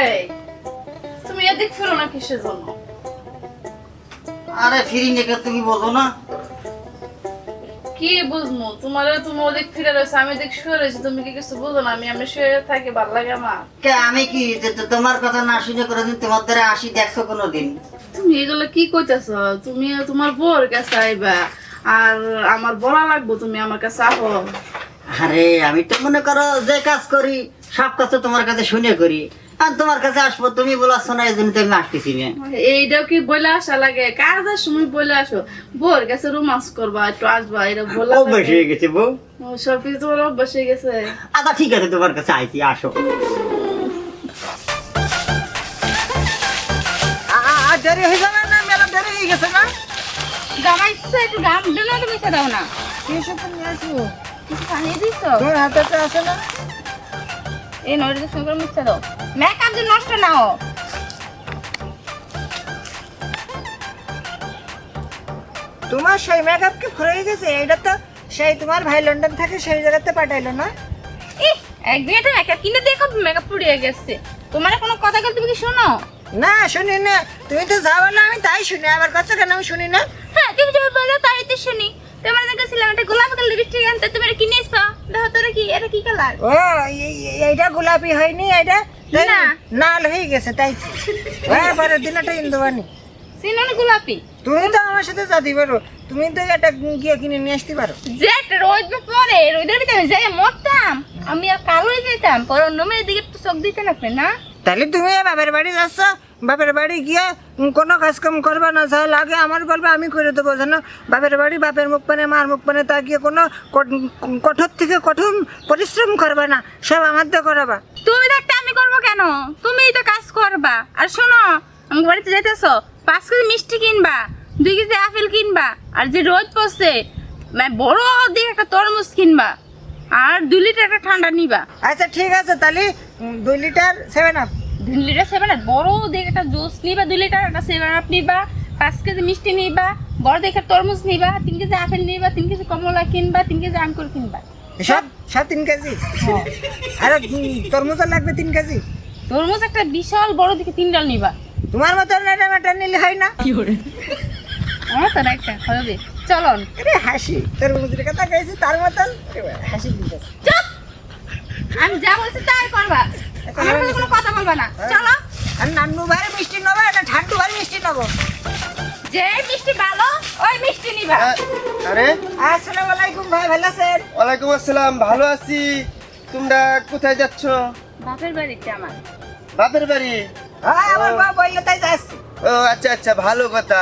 এই তুমি এদিক ফিরো না কিসের জন্য আরে ফিরি নেকে তুমি বোঝো না। কি তুমি ওদিক ফিরে রয়েছে আমি শুয়ে রয়েছি তুমি কি কিছু বুঝো না? আমি আমি শুয়ে থাকি ভালো লাগে আমার। কে আমি কি তোমার কথা না শুনে কোনোদিন তোমার দ্বারা আসি দেখছ কোনোদিন? তুমি এগুলো কি কইতেছ? তুমি তোমার বউর কাছে আইবা আর আমার বলা লাগবো তুমি আমার কাছে আহো। আরে আমি তো মনে করো যে কাজ করি সব কাজ তোমার কাছে শুনে করি। আর তোমার কাছে আসব তুমি বলাচ্ছ না এই জন্য আমি আসতেছি না এইটাও কি বলে আসা লাগে? কাজের সময় বলে আসো। বউর কাছে রোমান্স করবা একটু আসবা এটা বলা অভ্যাস হয়ে গেছে বউ। সব কিছু তোমার অভ্যাস হয়ে গেছে। আচ্ছা ঠিক আছে তোমার কাছে আইছি আসো। দেরি হয়ে যাবে না মেলা দেরি হয়ে গেছে না? জামাই তো একটু গাম দিলে তো মিশে দাও না। কিছু তো নিয়ে আসব। কিছু পানি দিছ? তোর হাতে তো আছে না। এই নড়িতে সঙ্গে মিশে দাও। মেকআপ যে নষ্ট না ও তোমার সেই মেকআপ কি ফুরে গেছে? এটা তো সেই তোমার ভাই লন্ডন থাকে সেই জায়গাতে পাঠাইলো না? ইহ, একদিন মেকআপ কিনে দেখো মেকআপ পুড়িয়ে গেছে। তোমার কোনো কথা বলতে তুমি কি শোনো? না শুনি না। তুমি তো যা বলো আমি তাই শুনি। আবার কথা কেন আমি শুনি না? হ্যাঁ তুমি যা বলো তাই তো শুনি তোমার কাছে ছিলাম একটা গোলাপি কালার লিপস্টিক আনতে তুমি এটা কিনে এসছো তোরা কি এটা কি কালার? ও এই- এই- এইটা গোলাপি হয়নি তাই না। নাল হয়ে গেছে তাই হ্যাঁ পরের দিন একটা ইন্দুবানি। চিনো না গোলাপি? তুমি তো আমার সাথে যাতে পারো তুমি তো এটা গিয়ে কিনে নিয়ে আসতে পারো। যে রোদ পরে রোদের ভিতরে যাই মরতাম। আমি আর কালো হয়ে যেতাম পরে অন্য মেয়ের দিকে একটু চোখ দিতেন আপনি না? তাহলে তুমি বাবার বাড়ি যাচ্ছ বাপের বাড়ি গিয়ে কোনো কাজ কাম করবে না যা লাগে আমার বলবে আমি করে দেবো যেন বাপের বাড়ি বাপের মুখ পানে মার মুখ পানে তা গিয়ে কোনো কঠোর থেকে কঠোর পরিশ্রম করবে না সব আমার দিয়ে করাবা। তুমি থাকতে আমি করব কেন? তুমিই তো কাজ করবা। আর শোনো আমার বাড়িতে যাইতেছো পাঁচ কেজি মিষ্টি কিনবা দুই কেজি আপেল কিনবা আর যে রোদ পড়ছে মানে বড় দিকে একটা তরমুজ কিনবা আর দুই লিটার একটা ঠান্ডা নিবা। আচ্ছা ঠিক আছে তাহলে দুই লিটার সেভেন আপ দুই লিটার সেভেন আপ বড় দিকে একটা জুস নিবা দুই লিটার একটা সেভেন আপ নিবা পাঁচ কেজি মিষ্টি নিবা বড় দেখে তরমুজ নিবা তিন কেজি আপেল নিবা তিন কেজি কমলা কিনবা তিন কেজি আঙ্কুর কিনবা। সব সব তিন কেজি? আর উম, তরমুজও লাগবে তিন কেজি? তরমুজ একটা বিশাল বড় দিকে তিন ডাল নিবা। তোমার মতো নেটা মেটা নিলে হয় না? আমার তো একটা হবে। চলন। আরে হাসি। তরমুজের কথা কইছি তার মতন? হাসি চুপ! আমি যা বলছি তাই করবা। আমার কোনো না। চলো। আর নান্নু ভাই মিষ্টি নেব না ঠান্ডু ভাই মিষ্টি নেব? যে মিষ্টি ভালো ওই মিষ্টি নিবা। আরে? আসসালামু আলাইকুম ভাই ভালো আছেন? ওয়ালাইকুম আসসালাম ভালো আছি। তোমরা কোথায় যাচ্ছ? বাপের বাড়িতে আমার। বাপের বাড়ি? হ্যাঁ আমার মা বলল তাই যাচ্ছি। ও আচ্ছা আচ্ছা ভালো কথা।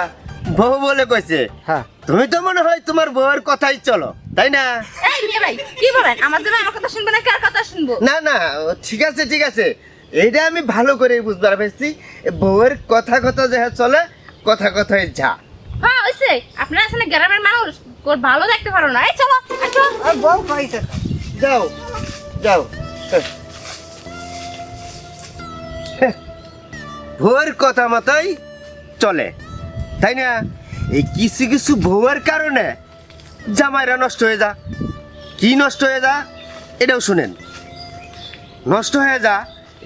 বউ বলে কইছে হ্যাঁ। তুমি তো মনে হয় তোমার বউয়ের কথাই চলো তাই না? এই ভাই কি বলেন? আমার জন্য আমার কথা শুনব না কার কথা শুনব? না না ও ঠিক আছে ঠিক আছে। এইটা আমি ভালো করে বুঝতে পারছি। বউয়ের কথা কথা যা চলে কথা কথায় যা। হ্যাঁ হইছে। আপনারা আসলে গ্রামের মানুষ কোর ভালো দেখতে পারো না। এই চলো আসো। আর বউ কইছে যাও যাও। বউয়ের কথা মতোই চলে। তাই না? এই কিছু কিছু বউয়ের কারণে জামাইরা নষ্ট হয়ে যা। কি নষ্ট হয়ে যা? এটাও শুনেন। নষ্ট হয়ে যা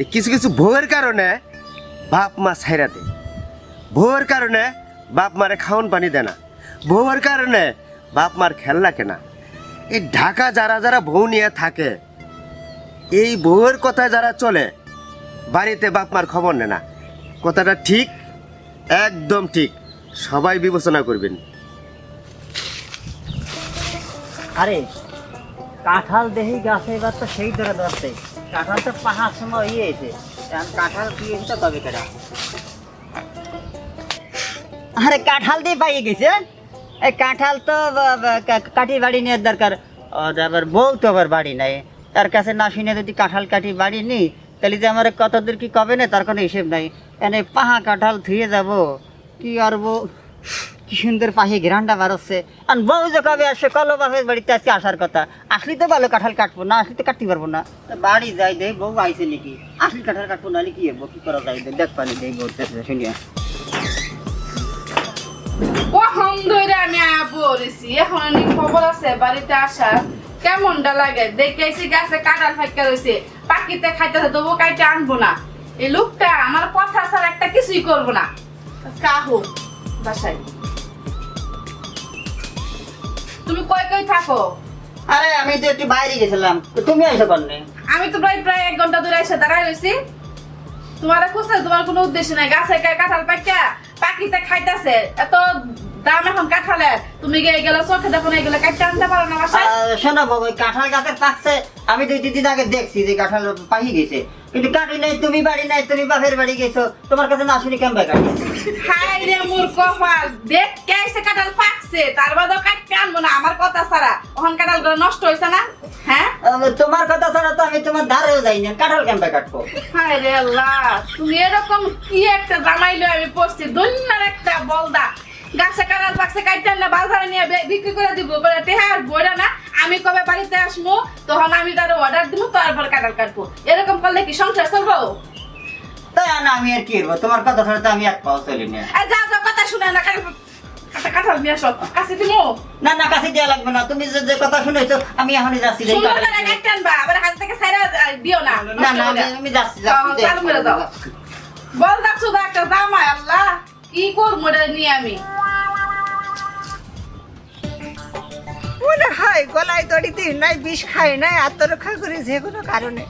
এই কিছু কিছু বউয়ের কারণে বাপ মা ছাইরা দেয়। বউয়ের কারণে বাপ মারে খাওয়ান পানি দেয় না। বউয়ের কারণে বাপ মার খেয়াল রাখে না। এই ঢাকা যারা যারা বউ নিয়ে থাকে, এই বউয়ের কথা যারা চলে, বাড়িতে বাপ মার খবর নেয় না। কথাটা ঠিক, একদম ঠিক। সবাই বিবেচনা করবেন। আরে, কাঁঠাল দেহি গাছে এবার তো সেই ধরে ধরছে। কাঁঠাল তো পাহাড় সময় ইয়ে এসে। কাঁঠাল দিয়ে দিতে তবে কেনা আরে কাঁঠাল দিয়ে পাইয়ে গেছে? এই কাঁঠাল তো কাঠি বাড়ি নেওয়ার দরকার। আবার তো আবার বাড়ি নাই। তার কাছে না শুনে যদি কাঁঠাল কাঠি বাড়ি নি, তাহলে যে আমার কত দূর কি কবে না, তার কোনো হিসেব নাই। এনে পাহা কাঁঠাল ধুয়ে যাব। কি আর বউ? কি সুন্দর পাহি ঘেরানটা বাড়ছে আর বউ যে কবে আসে কলো বাপের বাড়িতে আজকে আসার কথা। আসলি তো ভালো কাঁঠাল কাটবো না, আসলি তো কাটতে পারব না। বাড়ি যাই দেই বউ আইছে নাকি? আসলি কাঁঠাল কাটবো না কি হব কি করা যায় দেখ পানি দেই বউ শুনিয়া। কখন ধরে আমি এখন খবর আছে, বাড়িতে আসা দেখেছি কাইতে আনব না। এই লোকটা আমার কথা ছাড়া একটা কিছুই করব না। কাহো বাসায়? তুমি কই কই থাকো? আরে আমি তো একটু বাইরে গেছিলাম। তুমি আইসো করনে আমি তো প্রায় প্রায় এক ঘণ্টা ধরে এসে দাঁড়ায় রয়েছি। তোমার খুঁজছে তোমার কোনো উদ্দেশ্য নাই। গাছে কাঁঠাল পাইকা? পাখিতে খাইতেছে। এত দাম এখন কাঁঠালের তুমি গিয়ে গেলে চোখে দেখো না এগুলো কাটতে আনতে পারো না বাসায়। শোনো বাবু কাঁঠাল গাছের পাকছে আমি দুই দিন আগে দেখছি যে কাঁঠাল পাহি গেছে। কিন্তু কাটি নাই তুমি বাড়ি নাই তুমি বাপের বাড়ি গেছো তোমার কাছে না শুনি কেমন কাটি হাই রে মোর কপাল দেখ কেসে কাঁঠাল পাকছে তার বাদেও কাটতে আনব না আমার কথা ছাড়া। ওখান কাঁঠালগুলো নষ্ট হয়েছে না? হ্যাঁ? তোমার কথা ছাড়া তো আমি তোমার ধারেও যাই না কাঁঠাল কেমন কাটবো? হাই রে আল্লাহ তুমি এরকম কি একটা জামাইলো আমি পড়ছি দুনিয়ার একটা বলদা। গাছে কাঁঠাল পাকছে কাটতে না বাজারে নিয়ে বিক্রি করে দিব। করে টেহার বইরা না আমি কবে বাড়িতে আসব তখন আমি তার অর্ডার দিব তারপর কাঁঠাল কাটবো। এরকম করলে কি সংসার চলবো? তাই না আমি আর কি তোমার কথা তো আমি এক পাও চলি না। যা যা কথা শুনে না কাঁঠাল নিয়ে আসো। কাছে দিমো? না না কাছে দেওয়া লাগবে না। তুমি যে কথা শুনেছো আমি এখনই যাচ্ছি আবার হাত থেকে ছাইরা দিও না না না আমি- আমি যাচ্ছি দাও, যাচ্ছি চালু করে দাও। বল দেখছ একটা জামাই আল্লাহ কি করব নিয়ে আমি? মনে হয় গলায় দড়িতে নাই বিষ খায় নাই আত্মরক্ষা করি যে কোনো কারণে।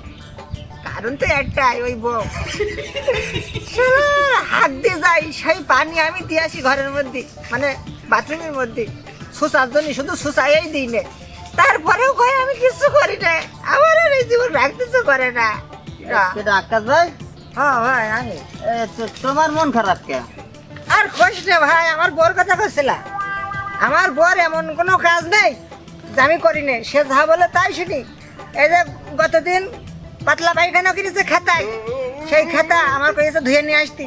কারণ তো একটাই ওই বউ। হাত দিয়ে যাই সেই পানি আমি দিয়ে আসি ঘরের মধ্যে মানে বাথরুমের মধ্যে। সুসার জন্য শুধু সুসাইয়াই দিই না। তারপরেও কয় আমি কিছু করি না আমার আর এই জীবন রাখতেছে করে না। না। আকাশ ভাই? হ্যাঁ ভাই আমি। তোমার মন খারাপ কে আর খোঁজ রে ভাই আমার বর কথা করছিলা আমার বর এমন কোনো কাজ নেই যে আমি করি নে সে যা বলে তাই শুনি। এই যে গতদিন পাতলা পায়খানা কিনেছে খাতায় সেই খাতা আমার কয়েছে ধুয়ে নিয়ে আসতি।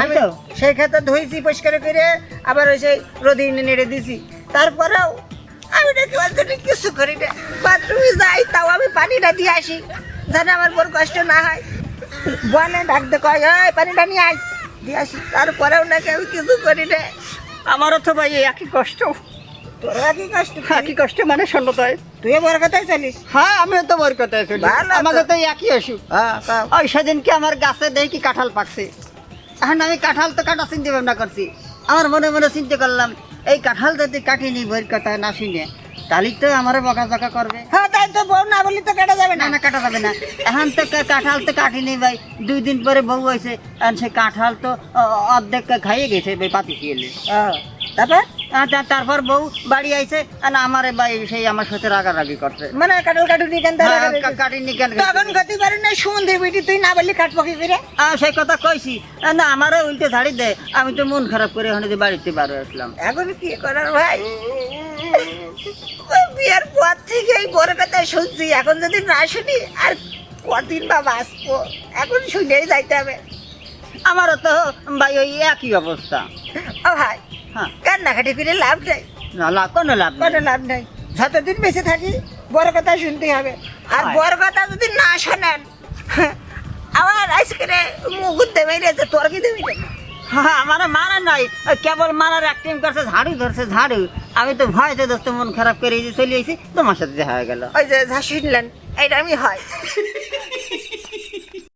আমি সেই খাতা ধুয়েছি পরিষ্কার করে আবার ওই সেই রোদে নেড়ে দিছি। তারপরেও আমি নাকি ওর কিছু করি না। বাথরুমে যাই তাও আমি পানিটা দিয়ে আসি যেন আমার বড় কষ্ট না হয়। বলে ডাকতে কয় পানিটা নিয়ে আয়। দিয়ে আসি। তারপরেও নাকি আমি কিছু করি না। আমারও তো ভাই একই কষ্ট। তোরা একই কষ্ট একই কষ্ট মানে তুই চলিস? হ্যাঁ আমিও তো চলি তো। একই অসুখ। হ্যাঁ। ওই সেদিনকে আমার গাছে দেখি কাঁঠাল পাকছে। এখন আমি কাঁঠাল তো কাটা চিন্তা ভাবনা করছি। আমার মনে মনে চিন্তা করলাম এই কাঁঠাল যদি কাটিনি কথা না শুনে তাহলে তো আমার বকা জকা করবে। হ্যাঁ তাই তো বউ না বলি তো কেটে যাবে না। না কাটা যাবে না। এখন তো কাঁঠাল তো কাটিনি ভাই। দুই দিন পরে বউ হয়েছে আর সে কাঁঠাল তো অর্ধেক খাইয়ে গেছে ভাই পাতি খেলে হ্যাঁ, তারপর? তারপর বউ বাড়ি আইছে আর আমার ভাই সেই আমার সাথে রাগারাগি করছে। মানে কাটল কাটুনি কেন কাটিনি কেন তখন গতি পারে না সুন্দর বেটি তুই না বললি কাটবো কি করে। সেই কথা কইছি। না আমারও উল্টে ঝাড়ি দে। আমি তো মন খারাপ করে ওখানে বাড়িতে বার আসলাম। এখন কি করার ভাই? বিয়ের পর থেকে এই বড় কথা শুনছি। এখন যদি না শুনি আর কদিন বা বাঁচবো? এখন শুনেই যাইতে হবে। আমারও তো ভাই ওই একই অবস্থা। ও ভাই হ্যাঁ। কান্নাকাটি করে লাভ নাই। না লাভ কোনো লাভ কোনো লাভ নাই। যতদিন বেঁচে থাকি বড় কথা শুনতে হবে। আর বড় কথা যদি না শোনেন আমার আজকে মুখ উঠতে মেরেছে তোর কি দেবি হ্যাঁ আমার মারা নাই। কেবল মারার অ্যাক্টিং করছে ঝাড়ু ধরছে ঝাড়ু। আমি তো ভয় ভয়তে দোস্ত, মন খারাপ করে চলে এসেছি তোমার সাথে দেখা হয়ে গেল। ওই যে যা শুনলেন এটা আমি হয়।